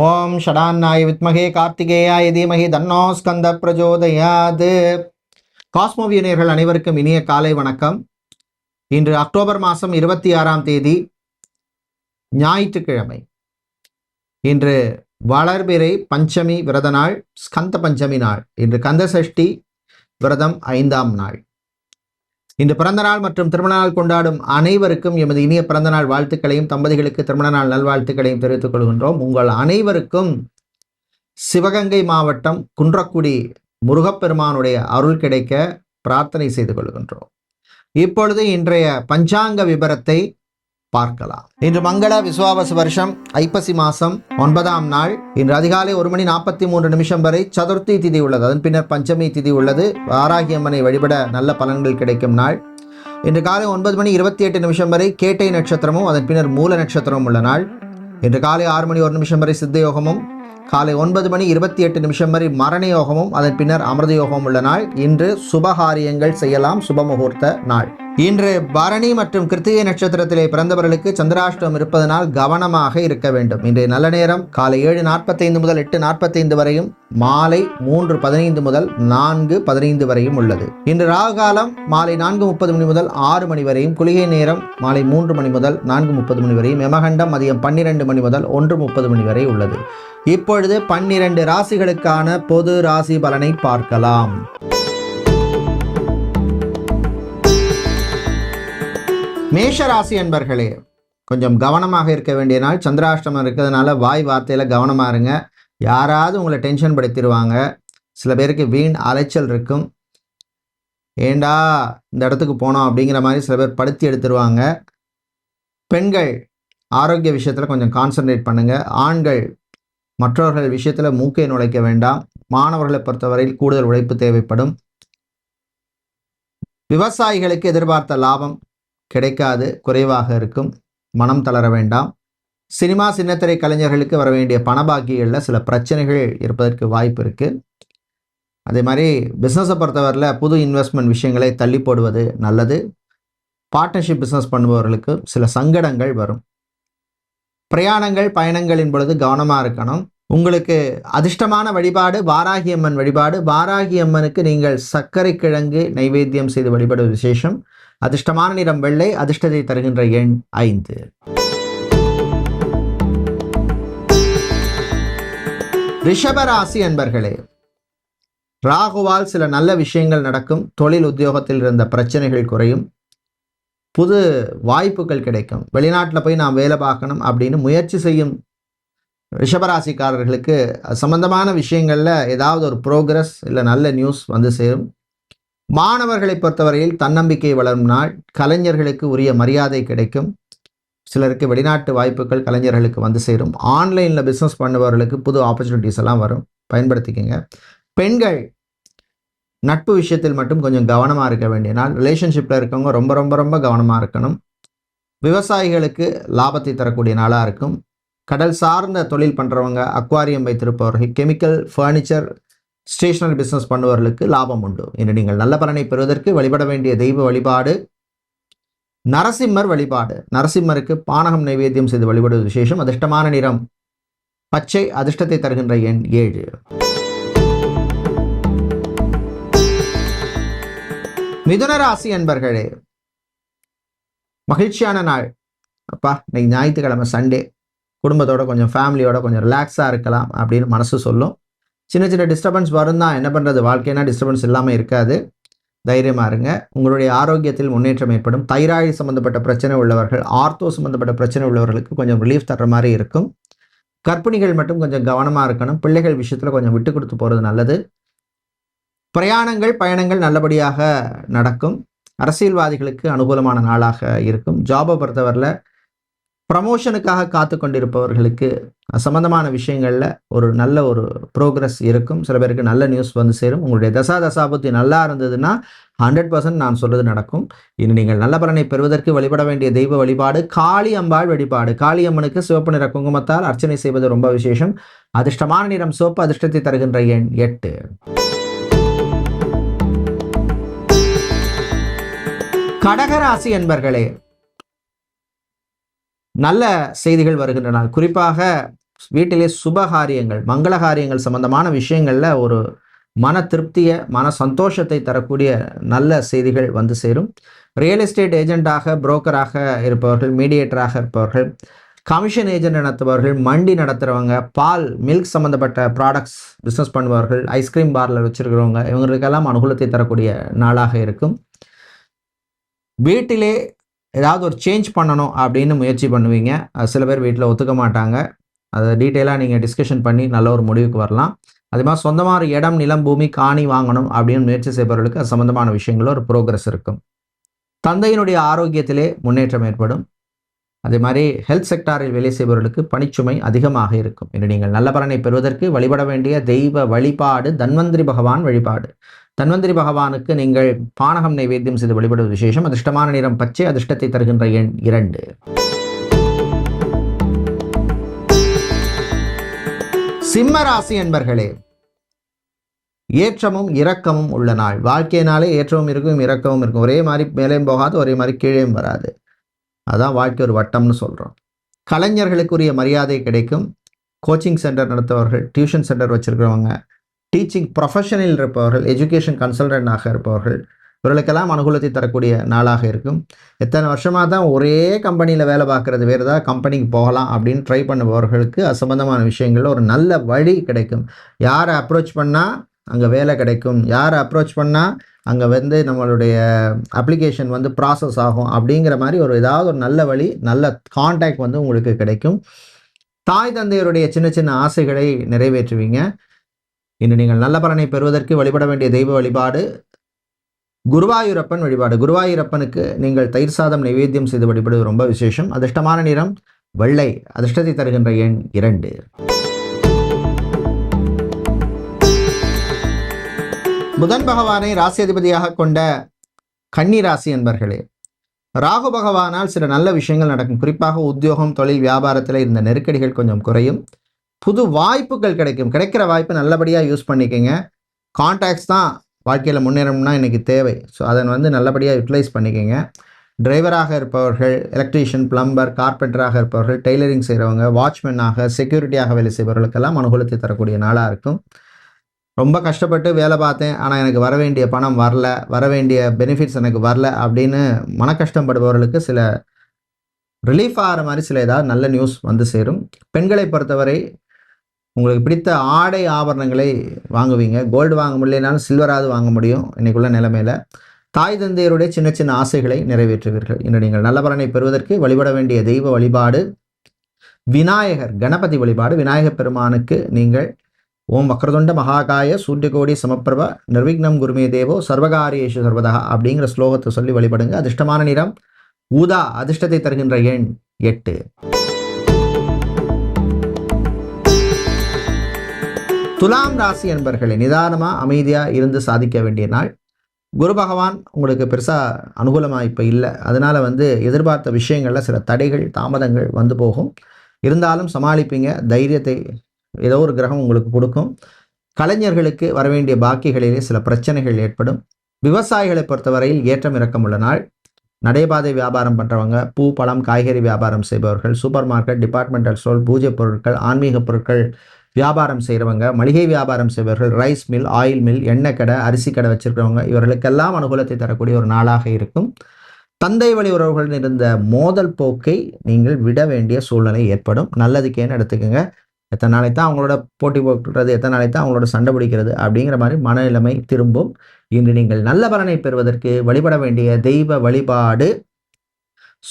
ஓம் ஷடான்னாய வித்மகே கார்த்திகேயாய தீமகி தன்னோ ஸ்கந்த பிரஜோதயாது. காஸ்மோவியனியர்கள் அனைவருக்கும் இனிய காலை வணக்கம். இன்று அக்டோபர் மாதம் இருபத்தி ஆறாம் தேதி ஞாயிற்றுக்கிழமை. இன்று வளர்பிறை பஞ்சமி விரத நாள் ஸ்கந்த பஞ்சமி நாள். இன்று கந்த சஷ்டி விரதம் ஐந்தாம் நாள். இன்று பிறந்தநாள் மற்றும் திருமண நாள் கொண்டாடும் அனைவருக்கும் எமது இனிய பிறந்தநாள் வாழ்த்துக்களையும் தம்பதிகளுக்கு திருமண நாள் நல்வாழ்த்துக்களையும் தெரிவித்துக் கொள்கின்றோம். உங்கள் அனைவருக்கும் சிவகங்கை மாவட்டம் குன்றக்குடி முருகப்பெருமானுடைய அருள் கிடைக்க பிரார்த்தனை செய்து கொள்கின்றோம். இப்பொழுது இன்றைய பஞ்சாங்க விபரத்தை பார்க்கலாம். இன்று மங்கள விசுவாவச வருஷம் ஐப்பசி மாசம் ஒன்பதாம் நாள். இன்று அதிகாலை ஒரு மணி நாற்பத்தி மூன்று நிமிஷம் வரை சதுர்த்தி திதி உள்ளது. அதன் பின்னர் பஞ்சமி திதி உள்ளது. வாராகியம்மனை வழிபட நல்ல பலன்கள் கிடைக்கும் நாள். இன்று காலை ஒன்பது மணி இருபத்தி எட்டு நிமிஷம் வரை கேட்டை நட்சத்திரமும் அதன் பின்னர் மூல நட்சத்திரமும் உள்ள நாள். இன்று காலை ஆறு மணி ஒரு நிமிஷம் வரை சித்த யோகமும் காலை ஒன்பது மணி இருபத்தி எட்டு நிமிஷம் வரை மரண யோகமும் அதன் பின்னர் அமிர்த யோகமும் உள்ள நாள். இன்று சுபகாரியங்கள் செய்யலாம் சுப முகூர்த்த நாள். இன்று பரணி மற்றும் கிருத்திகை நட்சத்திரத்திலே பிறந்தவர்களுக்கு சந்திராஷ்டமம் இருப்பதனால் கவனமாக இருக்க வேண்டும். இன்றைய நல்ல நேரம் காலை ஏழு நாற்பத்தைந்து முதல் எட்டு நாற்பத்தைந்து வரையும் மாலை மூன்று பதினைந்து முதல் நான்கு பதினைந்து வரையும் உள்ளது. இன்று ராகு காலம் மாலை நான்கு முப்பது மணி முதல் ஆறு மணி வரையும் குளிகை நேரம் மாலை மூன்று மணி முதல் நான்கு முப்பது மணி வரையும் யமகண்டம் மதியம் பன்னிரண்டு மணி முதல் ஒன்று முப்பது மணி வரை உள்ளது. இப்பொழுது பன்னிரண்டு ராசிகளுக்கான பொது ராசி பலனை பார்க்கலாம். மேஷ ராசி அன்பர்களே கொஞ்சம் கவனமாக இருக்க வேண்டிய நாள் சந்திராஷ்டமம் இருக்கிறதுனால வாய் வார்த்தையில் கவனமாக இருங்க. யாராவது உங்களை டென்ஷன் படுத்திடுவாங்க சில பேருக்கு வீண் அலைச்சல் இருக்கும். ஏண்டா இந்த இடத்துக்கு போனோம் அப்படிங்கிற மாதிரி சில பேர் படுத்தி எடுத்துருவாங்க. பெண்கள் ஆரோக்கிய விஷயத்தில் கொஞ்சம் கான்சன்ட்ரேட் பண்ணுங்கள் ஆண்கள் மற்றவர்கள் விஷயத்தில் மூக்கை நுழைக்க வேண்டாம். மாணவர்களை பொறுத்தவரையில் கூடுதல் உழைப்பு தேவைப்படும். விவசாயிகளுக்கு எதிர்பார்த்த லாபம் கிடைக்காது குறைவாக இருக்கும். மனம் தளர வேண்டாம். சினிமா சின்னத்திரை கலைஞர்களுக்கு வர வேண்டிய பணபாக்கிகளில் சில பிரச்சனைகள் இருப்பதற்கு வாய்ப்பு இருக்குது அதே மாதிரி பிஸ்னஸை பொறுத்தவரையில் புது இன்வெஸ்ட்மெண்ட் விஷயங்களை தள்ளி போடுவது நல்லது. பார்ட்னர்ஷிப் பிஸ்னஸ் பண்ணுபவர்களுக்கு சில சங்கடங்கள் வரும். பிரயாணங்கள் பயணங்களின் பொழுது கவனமாக இருக்கணும். உங்களுக்கு அதிர்ஷ்டமான வழிபாடு வாராகி அம்மன் வழிபாடு. வாராகி அம்மனுக்கு நீங்கள் சர்க்கரை கிழங்கு நைவேத்தியம் செய்து வழிபடுவது விசேஷம். அதிர்ஷ்டமான நிறம் வெள்ளை அதிர்ஷ்டத்தை தருகின்ற எண் ஐந்து. ரிஷபராசி அன்பர்களே ராகுவால் சில நல்ல விஷயங்கள் நடக்கும். தொழில் உத்தியோகத்தில் இருந்த பிரச்சனைகள் குறையும். புது வாய்ப்புகள் கிடைக்கும். வெளிநாட்டில் போய் நாம் வேலை பார்க்கணும் அப்படின்னு முயற்சி செய்யும் ரிஷபராசிக்காரர்களுக்கு சம்பந்தமான விஷயங்களில் ஏதாவது ஒரு ப்ரோக்ரஸ் இல்லை நல்ல நியூஸ் வந்து சேரும். மாணவர்களை பொறுத்தவரையில் தன்னம்பிக்கை வளரும் நாள். கலைஞர்களுக்கு உரிய மரியாதை கிடைக்கும். சிலருக்கு வெளிநாட்டு வாய்ப்புகள் கலைஞர்களுக்கு வந்து சேரும். ஆன்லைனில் பிஸ்னஸ் பண்ணுபவர்களுக்கு புது ஆப்பர்ச்சுனிட்டிஸ் எல்லாம் வரும். பயன்படுத்திக்கங்க. பெண்கள் நட்பு விஷயத்தில் மட்டும் கொஞ்சம் கவனமாக இருக்க வேண்டிய நாள். ரிலேஷன்ஷிப்பில் இருக்கவங்க ரொம்ப ரொம்ப ரொம்ப கவனமாக இருக்கணும். விவசாயிகளுக்கு லாபத்தை தரக்கூடிய நாளாக இருக்கும். கடல் சார்ந்த தொழில் பண்ணுறவங்க அக்வாரியம் வைத்திருப்பவர்கள் கெமிக்கல் ஃபர்னிச்சர் ஸ்டேஷனரி பிஸ்னஸ் பண்ணுவர்களுக்கு லாபம் உண்டு. இன்று நீங்கள் நல்ல பலனை பெறுவதற்கு வழிபட வேண்டிய தெய்வ வழிபாடு நரசிம்மர் வழிபாடு. நரசிம்மருக்கு பானகம் நைவேத்தியம் செய்து வழிபடுவது விசேஷம் அதிர்ஷ்டமான நிறம். பச்சை அதிர்ஷ்டத்தை தருகின்ற எண் ஏழு. மிதுன ராசி அன்பர்களே மகிழ்ச்சியான நாள். அப்பா இன்னைக்கு ஞாயிற்றுக்கிழமை சண்டே குடும்பத்தோட கொஞ்சம் ஃபேமிலியோட கொஞ்சம் ரிலாக்ஸாக இருக்கலாம் அப்படின்னு மனசு சொல்லும். சின்ன சின்ன டிஸ்டர்பன்ஸ் வரும் தான் என்ன பண்ணுறது வாழ்க்கைனா டிஸ்டர்பன்ஸ் இல்லாமல் இருக்காது. தைரியமாக இருங்க. உங்களுடைய ஆரோக்கியத்தில் முன்னேற்றம் ஏற்படும். தைராய்டு சம்மந்தப்பட்ட பிரச்சனை உள்ளவர்கள் ஆர்த்தோ சம்மந்தப்பட்ட பிரச்சனை உள்ளவர்களுக்கு கொஞ்சம் ரிலீஃப் தர்ற மாதிரி இருக்கும். கர்ப்பிணிகள் மட்டும் கொஞ்சம் கவனமாக இருக்கணும். பிள்ளைகள் விஷயத்தில் கொஞ்சம் விட்டு கொடுத்து போகிறது நல்லது. பிரயாணங்கள் பயணங்கள் நல்லபடியாக நடக்கும். அரசியல்வாதிகளுக்கு அனுகூலமான நாளாக இருக்கும். ஜாபை பொறுத்தவரையில் ப்ரமோஷனுக்காக காத்து கொண்டிருப்பவர்களுக்கு சம்பந்தமான விஷயங்களில் ஒரு நல்ல ஒரு ப்ரோக்ரஸ் இருக்கும். சில பேருக்கு நல்ல நியூஸ் வந்து சேரும். உங்களுடைய தசா தசாபுத்தி நல்லா இருந்ததுன்னா ஹண்ட்ரட் பர்சன்ட் நான் சொல்கிறது நடக்கும். இனி நீங்கள் நல்ல பலனை பெறுவதற்கு வழிபட வேண்டிய தெய்வ வழிபாடு காளி அம்பாள் வழிபாடு. காளியம்மனுக்கு சிவப்பு நிற குங்குமத்தால் அர்ச்சனை செய்வது ரொம்ப விசேஷம். அதிர்ஷ்டமான நிறம் சோப்பு அதிர்ஷ்டத்தை தருகின்ற எண் எட்டு. கடகராசி என்பர்களே நல்ல செய்திகள் வருகின்றன. குறிப்பாக வீட்டிலே சுபகாரியங்கள் மங்களகாரியங்கள் சம்பந்தமான விஷயங்களில் ஒரு மன திருப்தியை மன சந்தோஷத்தை தரக்கூடிய நல்ல செய்திகள் வந்து சேரும். ரியல் எஸ்டேட் ஏஜென்ட்டாக புரோக்கராக இருப்பவர்கள் மீடியேட்டராக இருப்பவர்கள் கமிஷன் ஏஜென்ட் நடத்துபவர்கள் மண்டி நடத்துகிறவங்க பால் மில்க் சம்மந்தப்பட்ட ப்ராடக்ட்ஸ் பிஸ்னஸ் பண்ணுபவர்கள் ஐஸ்கிரீம் பார்லர் வச்சுருக்கிறவங்க இவங்களுக்கெல்லாம் அனுகூலத்தை தரக்கூடிய நாளாக இருக்கும். வீட்டிலே ஏதாவது ஒரு சேஞ்ச் பண்ணணும் அப்படின்னு முயற்சி பண்ணுவீங்க. சில பேர் வீட்டில் ஒத்துக்க மாட்டாங்க. அதை டீட்டெயிலாக நீங்கள் டிஸ்கஷன் பண்ணி நல்ல ஒரு முடிவுக்கு வரலாம். அதே மாதிரி சொந்தமாக ஒரு இடம் நிலம் பூமி காணி வாங்கணும் அப்படின்னு முயற்சி செய்பவர்களுக்கு அது சம்மந்தமான விஷயங்களில் ஒரு ப்ரோக்ரஸ் இருக்கும். தந்தையினுடைய ஆரோக்கியத்திலே முன்னேற்றம் ஏற்படும். அதே மாதிரி ஹெல்த் செக்டாரில் வேலை செய்பவர்களுக்கு பணிச்சுமை அதிகமாக இருக்கும். என்று நீங்கள் நல்ல பலனை பெறுவதற்கு வழிபட வேண்டிய தெய்வ வழிபாடு தன்வந்திரி பகவான் வழிபாடு. தன்வந்திரி பகவானுக்கு நீங்கள் பானகம் நைவேத்தியம் செய்து வழிபடுவது விசேஷம். அதிர்ஷ்டமான நிறம் பச்சை அதிர்ஷ்டத்தை தருகின்ற எண் இரண்டு. சிம்ம ராசி என்பர்களே ஏற்றமும் இரக்கமும் உள்ள நாள். வாழ்க்கையினாலே ஏற்றமும் இருக்கும் இரக்கமும் இருக்கும். ஒரே மாதிரி மேலேயும் போகாது ஒரே மாதிரி கீழேயும் வராது. அதான் வாழ்க்கை ஒரு வட்டம்னு சொல்கிறோம் கலைஞர்களுக்குரிய மரியாதை கிடைக்கும். கோச்சிங் சென்டர் நடத்துபவர்கள் டியூஷன் சென்டர் வச்சுருக்கிறவங்க டீச்சிங் ப்ரொஃபஷனில் இருப்பவர்கள் எஜுகேஷன் கன்சல்டன்டாக இருப்பவர்கள் இவர்களுக்கெல்லாம் அனுகூலத்தை தரக்கூடிய நாளாக இருக்கும். எத்தனை வருஷமாக தான் ஒரே கம்பெனியில் வேலை பார்க்குறது வேறு ஏதாவது கம்பெனிக்கு போகலாம் அப்படின்னு ட்ரை பண்ணுபவர்களுக்கு அசம்பந்தமான விஷயங்களில் ஒரு நல்ல வழி கிடைக்கும். யாரை அப்ரோச் பண்ணால் அங்கே வேலை கிடைக்கும். யாரை அப்ரோச் பண்ணால் அங்கே வந்து நம்மளுடைய அப்ளிகேஷன் வந்து ப்ராசஸ் ஆகும் அப்படிங்கிற மாதிரி ஒரு ஏதாவது ஒரு நல்ல வழி நல்ல கான்டாக்ட் வந்து உங்களுக்கு கிடைக்கும். தாய் தந்தையருடைய சின்ன சின்ன ஆசைகளை நிறைவேற்றுவீங்க. இன்று நீங்கள் நல்ல பலனை பெறுவதற்கு வழிபட வேண்டிய தெய்வ வழிபாடு குருவாயூரப்பன் வழிபாடு. குருவாயூரப்பனுக்கு நீங்கள் தயிர் சாதம் நைவேத்தியம் செய்து வழிபடுவது ரொம்ப விசேஷம். அதிர்ஷ்டமான நிறம் வெள்ளை. அதிர்ஷ்டத்தை தருகின்ற எண் இரண்டு. புதன் பகவானை ராசி அதிபதியாக கொண்ட கன்னி ராசி என்பர்களே ராகு பகவானால் சில நல்ல விஷயங்கள் நடக்கும். குறிப்பாக உத்தியோகம் தொழில் வியாபாரத்தில் இருந்த நெருக்கடிகள் கொஞ்சம் குறையும். புது வாய்ப்புகள் கிடைக்கும். கிடைக்கிற வாய்ப்பு நல்லபடியாக யூஸ் பண்ணிக்கோங்க. கான்டாக்ட்ஸ் தான் வாழ்க்கையில் முன்னேறணும்னா இன்றைக்கி தேவை. ஸோ அதை வந்து நல்லபடியாக யூட்டிலைஸ் பண்ணிக்கோங்க. டிரைவராக இருப்பவர்கள் எலக்ட்ரீஷியன் பிளம்பர் கார்பெண்டராக இருப்பவர்கள் டெய்லரிங் செய்கிறவங்க வாட்ச்மேனாக செக்யூரிட்டியாக வேலை செய்பவர்களுக்கெல்லாம் அனுகூலத்தை தரக்கூடிய நாளாக இருக்கும். ரொம்ப கஷ்டப்பட்டு வேலை பார்த்தேன் ஆனால் எனக்கு வர வேண்டிய பணம் வரல வர வேண்டிய பெனிஃபிட்ஸ் எனக்கு வரல அப்படின்னு மன கஷ்டப்படுபவர்களுக்கு சில ரிலீஃப் ஆகிற மாதிரி சில ஏதாவது நல்ல நியூஸ் வந்து சேரும். பெண்களை பொறுத்தவரை உங்களுக்கு பிடித்த ஆடை ஆபரணங்களை வாங்குவீங்க. கோல்டு வாங்க முடியலனாலும் சில்வராது வாங்க முடியும். இன்றைக்குள்ள நிலைமையில். தாய் தந்தையருடைய சின்ன சின்ன ஆசைகளை நிறைவேற்றுவீர்கள். இன்று நீங்கள் நல்ல பலனை பெறுவதற்கு வழிபட வேண்டிய தெய்வ வழிபாடு விநாயகர் கணபதி வழிபாடு விநாயகர் பெருமானுக்கு நீங்கள் ஓம் வக்ரதுண்ட மகாகாய சூரியகோடி சமப்பிரப நிர்விக்னம் குருமே தேவோ சர்வகாரியேஷு சர்வதா அப்படிங்கிற ஸ்லோகத்தை சொல்லி வழிபடுங்க. அதிர்ஷ்டமான நிறம் ஊதா அதிர்ஷ்டத்தை தருகின்ற எண் எட்டு. துலாம் ராசி என்பர்களை நிதானமாக அமைதியாக இருந்து சாதிக்க வேண்டிய நாள். குரு பகவான் உங்களுக்கு பெருசாக அனுகூலமாக இப்போ இல்லை. அதனால் வந்து எதிர்பார்த்த விஷயங்களில் சில தடைகள் தாமதங்கள் வந்து போகும். இருந்தாலும் சமாளிப்பீங்க. தைரியத்தை ஏதோ ஒரு கிரகம் உங்களுக்கு கொடுக்கும். கலைஞர்களுக்கு வரவேண்டிய பாக்கிகளிலே சில பிரச்சனைகள் ஏற்படும். விவசாயிகளை பொறுத்தவரையில் ஏற்றம் இறக்கம் உள்ள நாள். நடைபாதை வியாபாரம் பண்ணுறவங்க பூ பழம் காய்கறி வியாபாரம் செய்பவர்கள் சூப்பர் மார்க்கெட் டிபார்ட்மெண்டல் ஸ்டோர் பூஜை பொருட்கள் ஆன்மீக பொருட்கள் வியாபாரம் செய்கிறவங்க மளிகை வியாபாரம் செய்பவர்கள் ரைஸ் மில் ஆயில் மில் எண்ணெய் கடை அரிசி கடை வச்சுருக்கிறவங்க இவர்களுக்கெல்லாம் அனுகூலத்தை தரக்கூடிய ஒரு நாளாக இருக்கும். தந்தை வழி உறவுகள் இருந்த மோதல் போக்கை நீங்கள் விட வேண்டிய சூழ்நிலை ஏற்படும். நல்லதுக்கேன்னு எடுத்துக்கோங்க. எத்தனை நாளை தான் அவங்களோட போட்டி போட்டுறது எத்தனை நாளை தான் அவங்களோட சண்டை பிடிக்கிறது அப்படிங்கிற மாதிரி மனநிலைமை திரும்பும். இன்று நீங்கள் நல்ல பலனை பெறுவதற்கு வழிபட வேண்டிய தெய்வ வழிபாடு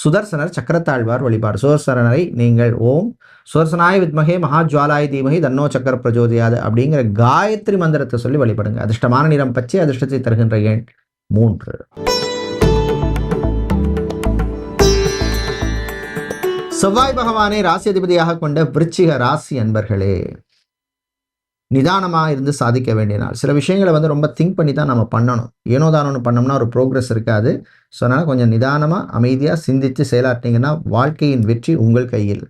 சுதர்சனர் சக்கரத்தாழ்வார் வழிபாடு. சுதர்சனரை நீங்கள் ஓம் சுதர்சனாய வித்மகே மகாஜ்வாலாய் தீமகி தன்னோ சக்கர பிரஜோதியாது அப்படிங்கிற காயத்ரி மந்திரத்தை சொல்லி வழிபடுங்க. அதிர்ஷ்டமான நிறம் பச்சை அதிர்ஷ்டத்தை தருகின்ற எண் மூன்று. செவ்வாய் பகவானை ராசி அதிபதியாக கொண்ட விருச்சிக ராசி அன்பர்களே நிதானமாக இருந்து சாதிக்க வேண்டிய நாள். சில விஷயங்களை வந்து ரொம்ப திங்க் பண்ணி தான் நம்ம பண்ணணும். ஏனோதானோன்னு பண்ணோம்னா ஒரு ப்ரோக்ரஸ் இருக்காது. ஸோ அதனால் கொஞ்சம் நிதானமாக அமைதியாக சிந்தித்து செயலாட்டிங்கன்னா வாழ்க்கையின் வெற்றி உங்கள் கையில்.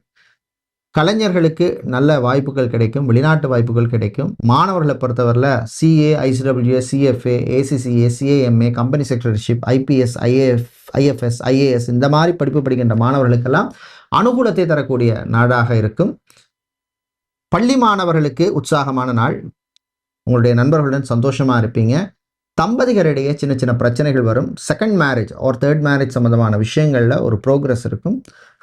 கலைஞர்களுக்கு நல்ல வாய்ப்புகள் கிடைக்கும். வெளிநாட்டு வாய்ப்புகள் கிடைக்கும். மாணவர்களை பொறுத்தவரையில் CA ICWS CFA ACCA CAMA company secretaryship IPS IAF IFS IAS இந்த மாதிரி படிப்பு படிக்கின்ற மாணவர்களுக்கெல்லாம் அனுகூலத்தை தரக்கூடிய நாடாக இருக்கும். பள்ளி மாணவர்களுக்கு உற்சாகமான நாள். உங்களுடைய நண்பர்களுடன் சந்தோஷமாக இருப்பீங்க. தம்பதிகரிடையே சின்ன சின்ன பிரச்சனைகள் வரும். செகண்ட் மேரேஜ் ஒரு தேர்ட் மேரேஜ் சம்மந்தமான விஷயங்களில் ஒரு ப்ரோக்ரஸ் இருக்கும்.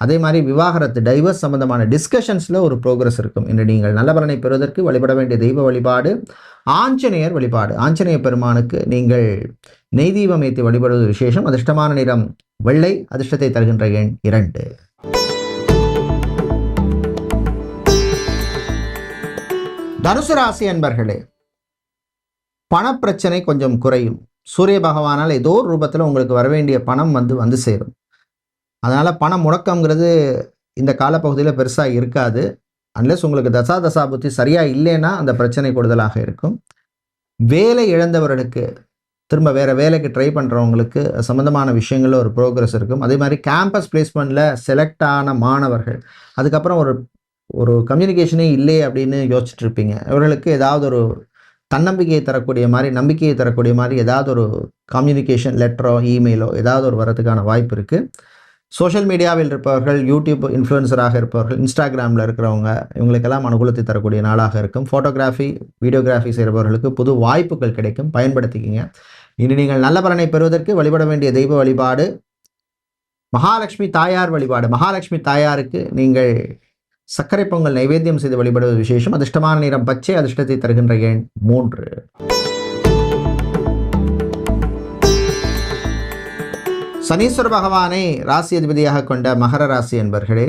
அதே மாதிரி விவாகரத்து டைவர்ஸ் சம்மந்தமான டிஸ்கஷன்ஸில் ஒரு ப்ரோக்ரஸ் இருக்கும். இன்று நீங்கள் நல்ல பலனை பெறுவதற்கு வழிபட வேண்டிய தெய்வ வழிபாடு ஆஞ்சநேயர் வழிபாடு. ஆஞ்சநேய பெருமானுக்கு நீங்கள் நெய் தீபம் ஏற்றி வழிபடுவது விசேஷம். அதிர்ஷ்டமான நிறம் வெள்ளை. அதிர்ஷ்டத்தை தருகின்ற எண் இரண்டு. தனுசு ராசி அன்பர்களே பணப்பிரச்சனை கொஞ்சம் குறையும். சூரிய பகவானால் ஏதோ ஒரு ரூபத்தில் உங்களுக்கு வர வேண்டிய பணம் வந்து வந்து சேரும். அதனால் பண முடக்கங்கிறது இந்த காலப்பகுதியில் பெருசாக இருக்காது. அன்லெஸ் உங்களுக்கு தசா தசா புத்தி சரியாக இல்லைன்னா அந்த பிரச்சனை கூடுதலாக இருக்கும். வேலை இழந்தவர்களுக்கு திரும்ப வேறு வேலைக்கு ட்ரை பண்ணுறவங்களுக்கு சம்மந்தமான விஷயங்களில் ஒரு ப்ரோக்ரஸ் இருக்கும். அதே மாதிரி கேம்பஸ் பிளேஸ்மெண்ட்டில் செலக்ட் ஆன மாணவர்கள் அதுக்கப்புறம் ஒரு ஒரு கம்யூனிகேஷனே இல்லையே அப்படின்னு யோசிச்சுட்டு இருப்பீங்க இவர்களுக்கு ஏதாவது ஒரு தன்னம்பிக்கையை தரக்கூடிய மாதிரி நம்பிக்கையை தரக்கூடிய மாதிரி ஏதாவது ஒரு கம்யூனிகேஷன் லெட்டரோ இமெயிலோ ஏதாவது ஒரு வரதுக்கான வாய்ப்பு இருக்குது சோஷியல் மீடியாவில் இருப்பவர்கள் யூடியூப் இன்ஃப்ளூயன்சராக இருப்பவர்கள் இன்ஸ்டாகிராமில் இருக்கிறவங்க இவங்களுக்கெல்லாம் அனுகூலத்தை தரக்கூடிய நாளாக இருக்கும். ஃபோட்டோகிராஃபி வீடியோகிராஃபி செய்கிறவர்களுக்கு புது வாய்ப்புகள் கிடைக்கும். பயன்படுத்திக்கிங்க. இனி நீங்கள் நல்ல பலனை பெறுவதற்கு வழிபட வேண்டிய தெய்வ வழிபாடு மகாலட்சுமி தாயார் வழிபாடு. மகாலட்சுமி தாயாருக்கு நீங்கள் சர்க்கரை பொங்கல் நைவேத்தியம் செய்து வழிபடுவது விசேஷம். அதிர்ஷ்டமான நிறம் பச்சை அதிர்ஷ்டத்தை தருகின்ற எண் மூன்று. சனீஸ்வர பகவானை ராசி அதிபதியாக கொண்ட மகர ராசி என்பர்களே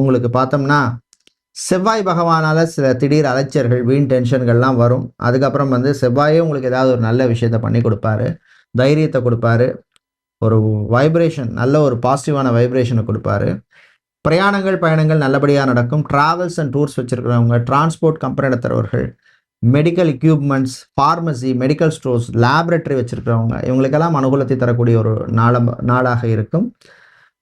உங்களுக்கு பார்த்தோம்னா செவ்வாய் பகவானால் சில திடீர் அலைச்சர்கள் வீண் டென்ஷன்கள்லாம் வரும். அதுக்கப்புறம் வந்து செவ்வாயே உங்களுக்கு ஏதாவது ஒரு நல்ல விஷயத்த பண்ணி கொடுப்பாரு. தைரியத்தை கொடுப்பாரு. ஒரு வைப்ரேஷன் நல்ல ஒரு பாசிட்டிவான வைப்ரேஷனை கொடுப்பாரு. பிரயாணங்கள் பயணங்கள் நல்லபடியாக நடக்கும். ட்ராவல்ஸ் அண்ட் டூர்ஸ் வச்சுருக்கிறவங்க transport company நடத்துகிறவர்கள் medical equipments pharmacy medical stores laboratory வச்சுருக்கிறவங்க இவங்களுக்கெல்லாம் அனுகூலத்தை தரக்கூடிய ஒரு நாள நாளாக இருக்கும்.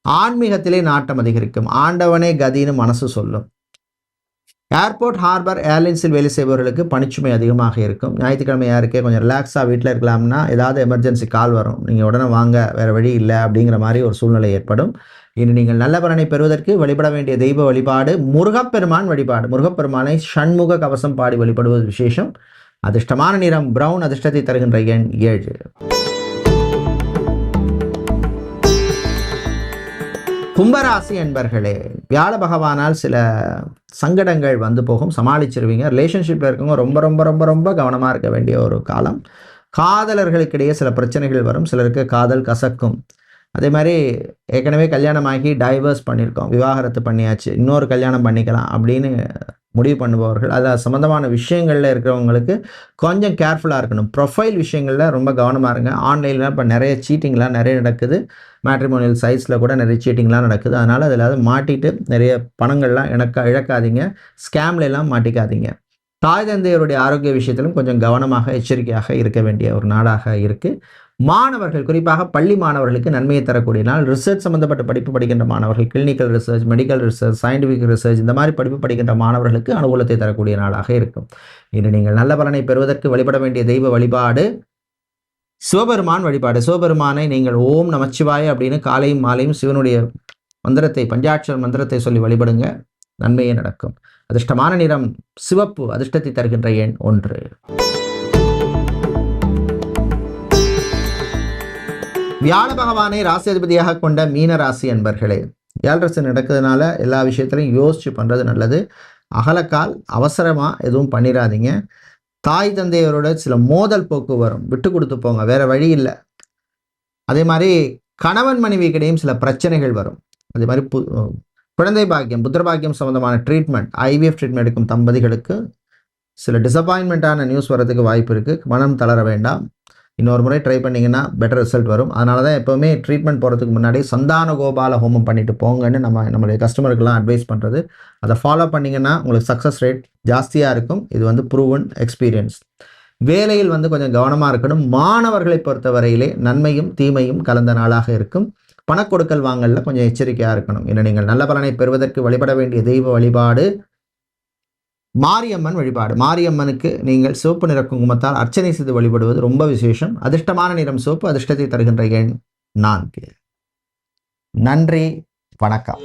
ஆன்மீகத்திலே நாட்டம் அதிகரிக்கும். ஆண்டவனே கதின்னு மனசு சொல்லும். ஏர்போர்ட் ஹார்பர் ஏர்லைன்ஸில் வேலை செய்பவர்களுக்கு பணிச்சுமை அதிகமாக இருக்கும். ஞாயிற்றுக்கிழமையாக இருக்கே கொஞ்சம் ரிலாக்ஸாக வீட்டில் இருக்கலாம்னா ஏதாவது எமர்ஜென்சி கால் வரும். நீங்கள் உடனே வாங்க வேறு வழி இல்லை அப்படிங்கிற மாதிரி ஒரு சூழ்நிலை ஏற்படும். இனி நீங்கள் நல்ல பலனை பெறுவதற்கு வழிபட வேண்டிய தெய்வ வழிபாடு முருகப்பெருமான் வழிபாடு. முருகப்பெருமானை ஷண்முக கவசம் பாடி வழிபடுவது விசேஷம். அதிர்ஷ்டமான நிறம் பிரவுன் அதிர்ஷ்டத்தை தருகின்ற எண் ஏழு. கும்பராசி என்பர்களே வியாழ பகவானால் சில சங்கடங்கள் வந்து போகும். சமாளிச்சிருவீங்க. ரிலேஷன்ஷிப்பில் இருக்கவங்க ரொம்ப ரொம்ப ரொம்ப ரொம்ப கவனமாக இருக்க வேண்டிய ஒரு காலம். காதலர்களுக்கிடையே சில பிரச்சனைகள் வரும். சிலருக்கு காதல் கசக்கும். அதே மாதிரி ஏற்கனவே கல்யாணமாகி டைவர்ஸ் பண்ணியிருக்கோம். விவாகரத்து பண்ணியாச்சு. இன்னொரு கல்யாணம் பண்ணிக்கலாம் அப்படின்னு முடிவு பண்ணுபவர்கள். அது சம்மந்தமான விஷயங்களில் இருக்கிறவங்களுக்கு கொஞ்சம் கேர்ஃபுல்லாக இருக்கணும். ப்ரொஃபைல் விஷயங்களில் ரொம்ப கவனமாக இருங்க. ஆன்லைனில் இப்போ நிறைய சீட்டிங்லாம் நிறைய நடக்குது. மேட்ரிமோனியல் சைட்ஸில் கூட நிறைய சீட்டிங்லாம் நடக்குது. அதனால் அதில் அதை மாட்டிட்டு நிறைய பணங்கள்லாம் இழக்க இழக்காதீங்க. ஸ்கேம்லாம் மாட்டிக்காதீங்க. தாய் தந்தையருடைய ஆரோக்கிய விஷயத்திலும் கொஞ்சம் கவனமாக எச்சரிக்கையாக இருக்க வேண்டிய ஒரு நாடாக இருக்குது மாணவர்கள் குறிப்பாக பள்ளி மாணவர்களுக்கு நன்மையை தரக்கூடிய நாள் ரிசர்ச் சம்மந்தப்பட்ட படிப்பு படிக்கின்ற மாணவர்கள் clinical research medical research scientific research இந்த மாதிரி படிப்பு படிக்கின்ற மாணவர்களுக்கு அனுகூலத்தை தரக்கூடிய நாளாக இருக்கும். இன்று நீங்கள் நல்ல பலனை பெறுவதற்கு வழிபட வேண்டிய தெய்வ வழிபாடு சிவபெருமான் வழிபாடு. சிவபெருமானை நீங்கள் ஓம் நமச்சிவாய அப்படின்னு காலையும் மாலையும் சிவனுடைய மந்திரத்தை பஞ்சாட்சர் மந்திரத்தை சொல்லி வழிபடுங்க. நன்மையே நடக்கும். அதிர்ஷ்டமான நிறம் சிவப்பு அதிர்ஷ்டத்தை தருகின்ற எண் ஒன்று. வியாழ பகவானை ராசி அதிபதியாக கொண்ட மீன ராசி என்பர்களே ஏழரசு நடக்கிறதுனால எல்லா விஷயத்திலையும் யோசிச்சு பண்ணுறது நல்லது. அகலக்கால் அவசரமாக எதுவும் பண்ணிடாதீங்க தாய் தந்தையரோட சில மோதல் போக்கு வரும். விட்டு கொடுத்து போங்க வேற வழி இல்லை. அதே மாதிரி கணவன் மனைவி கிடையும் சில பிரச்சனைகள் வரும். அதே மாதிரி பு குழந்தை பாக்கியம் புத்திர பாக்கியம் சம்மந்தமான ட்ரீட்மெண்ட் ஐவிஎஃப் ட்ரீட்மெண்ட் எடுக்கும் தம்பதிகளுக்கு சில டிசப்பாயின்மெண்ட்டான நியூஸ் வரதுக்கு வாய்ப்பு இருக்குது மனம் தளர வேண்டாம். இன்னொரு முறை ட்ரை பண்ணிங்கன்னா பெட்டர் ரிசல்ட் வரும். அதனால தான் எப்போவுமே ட்ரீட்மெண்ட் போகிறதுக்கு முன்னாடி சந்தான கோபால ஹோமம் பண்ணிட்டு போங்கன்னு நம்ம நம்மளுடைய கஸ்டமருக்கெல்லாம் அட்வைஸ் பண்ணுறது அதை ஃபாலோ பண்ணிங்கன்னா உங்களுக்கு சக்ஸஸ் ரேட் ஜாஸ்தியாக இருக்கும். இது வந்து ப்ரூவன் எக்ஸ்பீரியன்ஸ் வேலையில் வந்து கொஞ்சம் கவனமாக இருக்கணும். மாணவர்களை பொறுத்தவரையிலே நன்மையும் தீமையும் கலந்த நாளாக இருக்கும். பணக்கொடுக்கல் வாங்கலில் கொஞ்சம் எச்சரிக்கையாக இருக்கணும். ஏன்னா நீங்கள் நல்ல பலனை பெறுவதற்கு வழிபட வேண்டிய தெய்வ வழிபாடு மாரியம்மன் வழிபாடு. மாரியம்மனுக்கு நீங்கள் சிவப்பு நிற குங்குமத்தால் அர்ச்சனை செய்து வழிபடுவது ரொம்ப விசேஷம். அதிர்ஷ்டமான நிறம் சிவப்பு அதிர்ஷ்டத்தை தருகின்ற எண் நான்கு. நன்றி வணக்கம்.